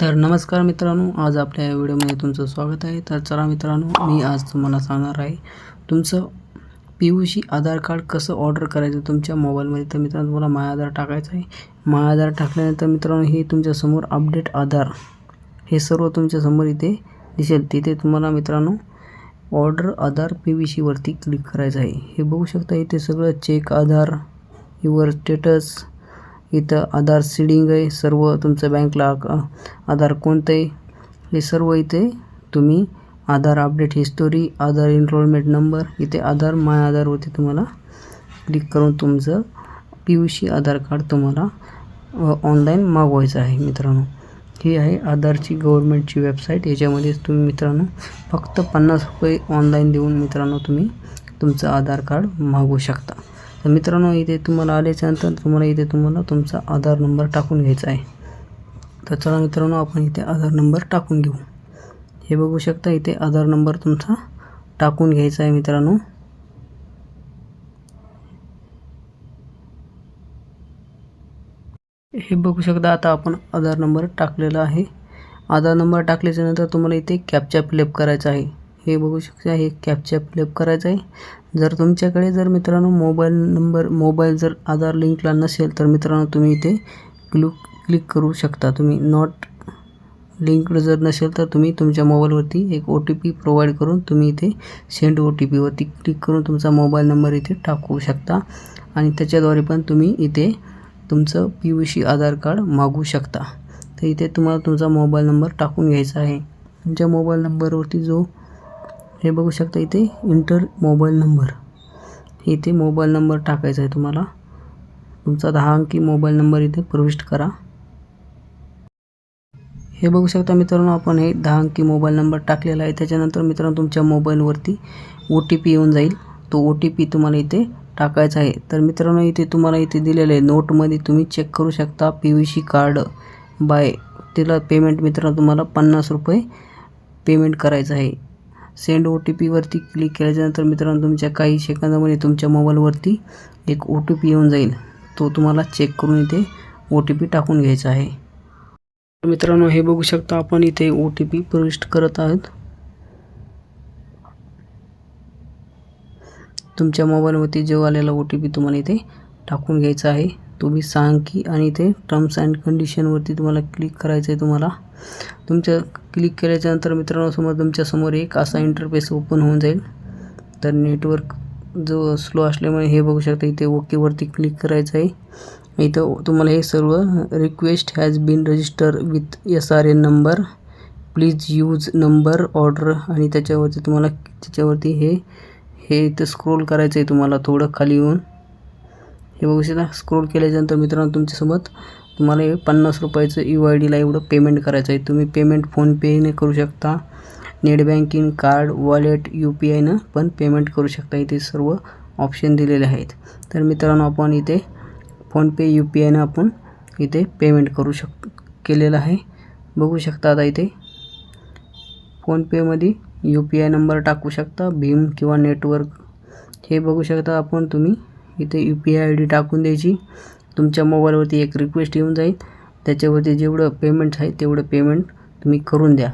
तर नमस्कार मित्रांनो आज आपल्या या व्हिडिओमध्ये तुमचं स्वागत आहे. तर चला मित्रांनो मी आज तुम्हाला सांगणार आहे तुमचं P V C Aadhaar card कसं ऑर्डर करायचं तुमच्या मोबाईलमध्ये. तर मित्रांनो तुम्हाला माय आधार टाकायचं आहे. माय आधार टाकल्यानंतर मित्रांनो हे तुमच्यासमोर अपडेट आधार हे सर्व तुमच्यासमोर इथे दिसेल. तिथे तुम्हाला मित्रांनो ऑर्डर आधार पी व्ही सीवरती क्लिक करायचं आहे. हे बघू शकता इथे सगळं चेक आधार युवर स्टेटस इथं आधार सीडिंग आहे. सर्व तुमचं बँकला आधार कोणतं आहे हे सर्व इथे तुम्ही Aadhaar update history Aadhaar enrolment number इथे आधार माय आधारवरती तुम्हाला क्लिक करून तुमचं P V C Aadhaar card तुम्हाला ऑनलाईन मागवायचं आहे मित्रांनो. ही आहे आधारची गव्हर्मेंटची वेबसाईट याच्यामध्येच तुम्ही मित्रांनो फक्त पन्नास रुपये ऑनलाईन देऊन मित्रांनो तुम्ही तुमचं आधार कार्ड मागवू शकता. तर मित्रांनो इथे तुम्हाला आल्याच्यानंतर तुम्हाला इथे तुम्हाला तुमचा आधार नंबर टाकून घ्यायचा आहे. तर चला मित्रांनो आपण इथे आधार नंबर टाकून घेऊ. हे बघू शकता इथे आधार नंबर तुमचा टाकून घ्यायचा आहे मित्रांनो. हे बघू शकता आता आपण आधार नंबर टाकलेला आहे. आधार नंबर टाकल्याच्यानंतर तुम्हाला इथे कॅपचा फिलअप करायचा आहे. हे बघू शकता हे कॅपच्या फिलअप करायचं आहे जर तुमच्याकडे जर मित्रांनो मोबाईल नंबर मोबाईल जर आधार लिंकला नसेल तर मित्रांनो तुम्ही इथे क्लिक क्लिक करू शकता. तुम्ही नॉट लिंक्ड जर नसेल तर तुम्ही तुमच्या मोबाईलवरती एक ओ टी पी प्रोव्हाइड करून तुम्ही इथे सेंड ओ टी पीवरती क्लिक करून तुमचा मोबाईल नंबर इथे टाकू शकता. आणि त्याच्याद्वारे पण तुम्ही इथे तुमचं P V C Aadhaar card मागू शकता. तर इथे तुम्हाला तुमचा मोबाईल नंबर टाकून घ्यायचा आहे. तुमच्या मोबाईल नंबरवरती जो हे बघू शकता इथे इंटर मोबाईल नंबर. इथे मोबाईल नंबर टाकायचा आहे तुम्हाला. तुमचा दहा अंकी मोबाईल नंबर इथे प्रविष्ट करा. हे बघू शकता मित्रांनो आपण हे दहा अंकी मोबाईल नंबर टाकलेला आहे. त्याच्यानंतर मित्रांनो तुमच्या मोबाईलवरती ओ टी पी येऊन जाईल. तो ओ टी पी तुम्हाला इथे टाकायचा आहे. तर मित्रांनो इथे तुम्हाला इथे दिलेलं आहे. नोटमध्ये तुम्ही चेक करू शकता पी व्ही सी कार्ड बाय तिला पेमेंट मित्रांनो तुम्हाला पन्नास रुपये पेमेंट करायचं आहे. सेंड ओ टी पीवरती क्लिक केल्याच्यानंतर मित्रांनो तुमच्या काही सेकंदामध्ये तुमच्या मोबाईलवरती एक ओ टी पी येऊन जाईल. तो तुम्हाला चेक करून इथे ओ टी पी टाकून घ्यायचा आहे. मित्रांनो हे बघू शकता आपण इथे ओ टी पी प्रविष्ट करत आहोत. तुमच्या मोबाईलवरती जो आलेला ओ टी पी तुम्हाला इथे टाकून घ्यायचा आहे. तुम्ही सांग की आणि इथे टर्म्स अँड कंडिशनवरती तुम्हाला क्लिक करायचं आहे तुम्हाला. तुमच्या क्लिक केल्याच्यानंतर मित्रांनो समोर तुमच्यासमोर एक असा इंटरफेस ओपन होऊन जाईल. तर नेटवर्क जो स्लो असल्यामुळे हे बघू शकता इथे ओकेवरती क्लिक करायचं आहे इथं तुम्हाला हे सर्व request has been register with S R N number please use number order आणि त्याच्यावरती तुम्हाला त्याच्यावरती हे हे इथं स्क्रोल करायचं आहे तुम्हाला थोडं खाली येऊन. हे बघू शकता स्क्रोल केल्याच्यानंतर मित्रांनो तुमच्यासोबत तुम्हाला हे पन्नास रुपयाचं यू आय डीला एवढं पेमेंट करायचं आहे. तुम्ही पेमेंट फोनपेने करू शकता. Net banking card wallet U P आयनं पण पेमेंट करू शकता. इथे सर्व ऑप्शन दिलेले आहेत. तर मित्रांनो आपण इथे फोनपे यू पी आयनं आपण इथे पेमेंट करू शक केलेलं आहे. बघू शकता आता इथे फोनपेमध्ये यू पी आय नंबर टाकू शकता भीम किंवा नेटवर्क हे बघू शकता आपण तुम्ही. इथे U P I I D टाकून द्यायची. तुमच्या मोबाईलवरती एक रिक्वेस्ट येऊन जाईल. त्याच्यावरती जेवढं पेमेंट आहे तेवढं पेमेंट तुम्ही करून द्या.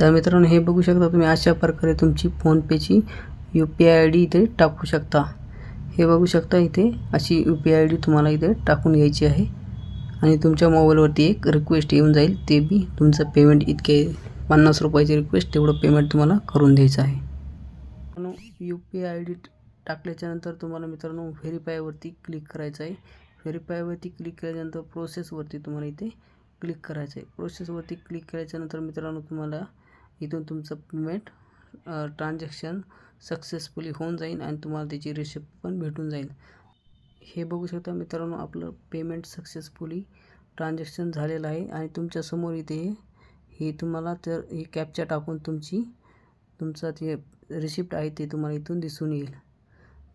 तर मित्रांनो हे बघू शकता तुम्ही अशा प्रकारे तुमची फोनपेची U P I I D इथे टाकू शकता. हे बघू शकता इथे अशी U P I I D तुम्हाला इथे टाकून घ्यायची आहे. आणि तुमच्या मोबाईलवरती एक रिक्वेस्ट येऊन जाईल ते बी तुमचं पेमेंट इतके पन्नास रुपयाची रिक्वेस्ट तेवढं पेमेंट तुम्हाला करून द्यायचं आहे. यू पी आय डी टाकल्याच्यानंतर तुम्हाला मित्रांनो व्हेरीफायवरती क्लिक करायचं आहे. व्हेरीफायवरती क्लिक केल्याच्यानंतर प्रोसेसवरती तुम्हाला इथे क्लिक करायचं आहे. प्रोसेसवरती क्लिक केल्याच्यानंतर मित्रांनो तुम्हाला इथून तुमचं पेमेंट ट्रान्झॅक्शन सक्सेसफुली होऊन जाईल आणि तुम्हाला त्याची रिसिप्ट पण भेटून जाईल. हे बघू शकता मित्रांनो आपलं पेमेंट सक्सेसफुली ट्रान्झॅक्शन झालेलं आहे आणि तुमच्यासमोर इथे हे तुम्हाला तर ही कॅपचा टाकून तुमची तुमचा ते रिसिप्ट आहे ते तुम्हाला इथून दिसून येईल.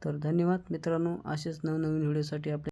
तर धन्यवाद मित्रांनो असेच नवनवीन व्हिडिओसाठी आपल्या